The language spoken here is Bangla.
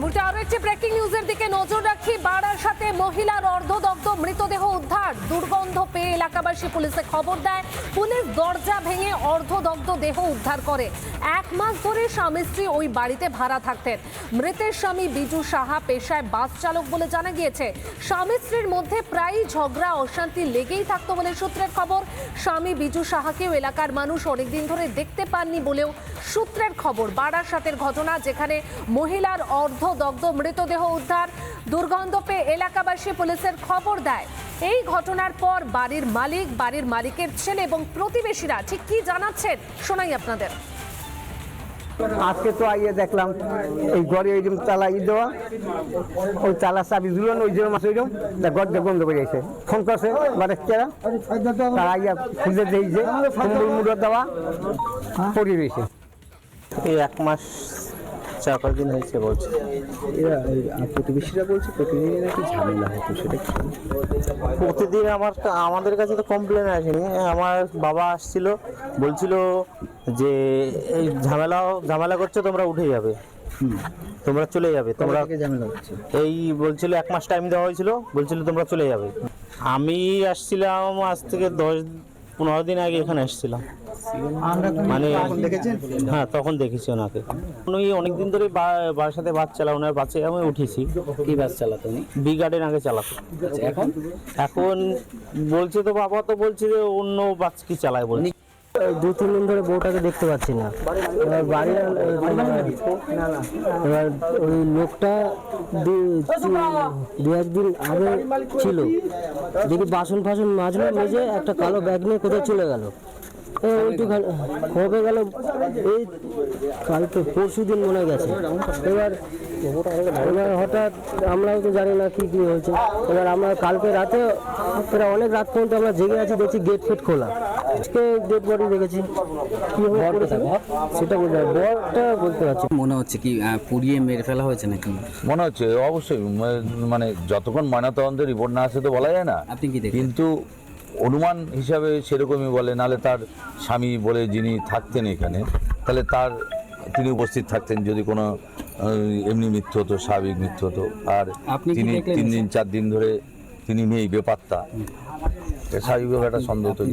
মুহূর্তে আরও একটি ব্রেকিং নিউজের দিকে নজর রাখি। বাড়ার সাথে মহিলার অর্ধদগ্ধ মৃত দুর্গন্ধ পেয়ে এলাকাবাসী পুলিশে খবর দেয়, পুলিশ দরজা ভেঙে অর্ধদগ্ধ দেহ উদ্ধার করে। এক মাস ধরে স্বামী স্ত্রী ওই বাড়িতে ভাড়া থাকতেন। মৃতের স্বামী বিজু সাহা পেশায় বাস চালক বলে জানা গিয়েছে। স্বামী স্ত্রীর মধ্যে প্রায়ই ঝগড়া, অশান্তি লেগেই থাকতো বলে সূত্রের খবর। স্বামী বিজু সাহাকেও এলাকার মানুষ অনেকদিন ধরে দেখতে পাননি বলেও সূত্রের খবর। বারাসাতের ঘটনা যেখানে মহিলার অর্ধদগ্ধ মৃতদেহ উদ্ধার। দুর্গন্ধ পেয়ে এলাকাবাসী পুলিশের খবর দেয়। এই ঘটনার পর বাড়ির মালিক বাড়ির মালিকের ছেলে এবং প্রতিবেশীরা ঠিক কি জানাচ্ছেন শোনাই আপনাদের। আজকে তো আইয়ে দেখলাম এই ঘরে ওই রকম তালা ই দেওয়া ওই তালা চাবি ঝুলানো ওই জন্য মাছ ওই রকম তা গদ্দে বন্ধ করে গেছে। ফোন করছে বারেকেরা তারা আইয়া খুঁজে মুড়ো দেওয়া পরিবেশে। এই এক মাস চার পাঁচ দিন হয়েছে বলছে। এরা আর প্রতিবেশীরা বলছে প্রতিদিনই নাকি ঝামেলা হতো সেটা কি প্রতিদিন আমার আমাদের কাছে তো কমপ্লেন আসেনি। আমার বাবা আসছিল বলছিল যে এই ঝামেলা ঝামেলা করছ তোমরা উঠে যাবে। তোমরা চলে যাবে তোমরা এই বলছিল এক মাস টাইম দেওয়া হয়েছিল বলছিল তোমরা চলে যাবে। আমি আসছিলাম আজ থেকে দশ পনেরো দিন আগে এখানে এসেছিলাম। মানে হ্যাঁ তখন দেখেছি ওনাকে। উনি অনেকদিন ধরে বা- বাসাতে বাস চালা ওনার বাসে আমি উঠেছি। কি বাস চালাতো উনি? বি গার্ডেন আগে চালাতো। আচ্ছা, এখন? এখন বলছে তো বাবা তো বলছে যে অন্য বাস কি চালায় বলে। দু তিন দিন ধরে বউটাকে দেখতে পাচ্ছি না। এবার বাড়ির এবার ওই লোকটা দু একদিন আগে ছিল। দেখি বাসন ফাসন মাজলো, মেজে একটা কালো ব্যাগ নিয়ে কোথায় চলে গেল। ওইটুখানি হবে গেল। এই কালকে পরশু দিন মনে গেছে। এবার এবার হঠাৎ আমরাও তো জানি না কি কি হয়েছে। এবার আমরা কালকে রাতে প্রায় অনেক রাত পর্যন্ত আমরা জেগে আছি, দেখছি গেট ফেট খোলা। আজকে ডেড বডি করেছে? সেটা বলতে বরটা বলতে পারছি। মনে হচ্ছে কি পুড়িয়ে মেরে ফেলা হয়েছে নাকি? মনে হচ্ছে অবশ্যই। মানে যতক্ষণ ময়নাতদন্তের রিপোর্ট না আসে তো বলা যায় না। আপনি কি কিন্তু অনুমান হিসাবে সেরকমই বলে নালে তার স্বামী বলে যিনি থাকতেন এখানে তাহলে তার তিনি উপস্থিত থাকতেন যদি কোনো এমনি মৃত্যু হতো স্বাভাবিক মৃত্যু হতো। আর তিনি তিন দিন চার দিন ধরে তিনি নেই বেপাত্তা। এ স্বাভাবিকভাবে একটা সন্দেহ তৈরি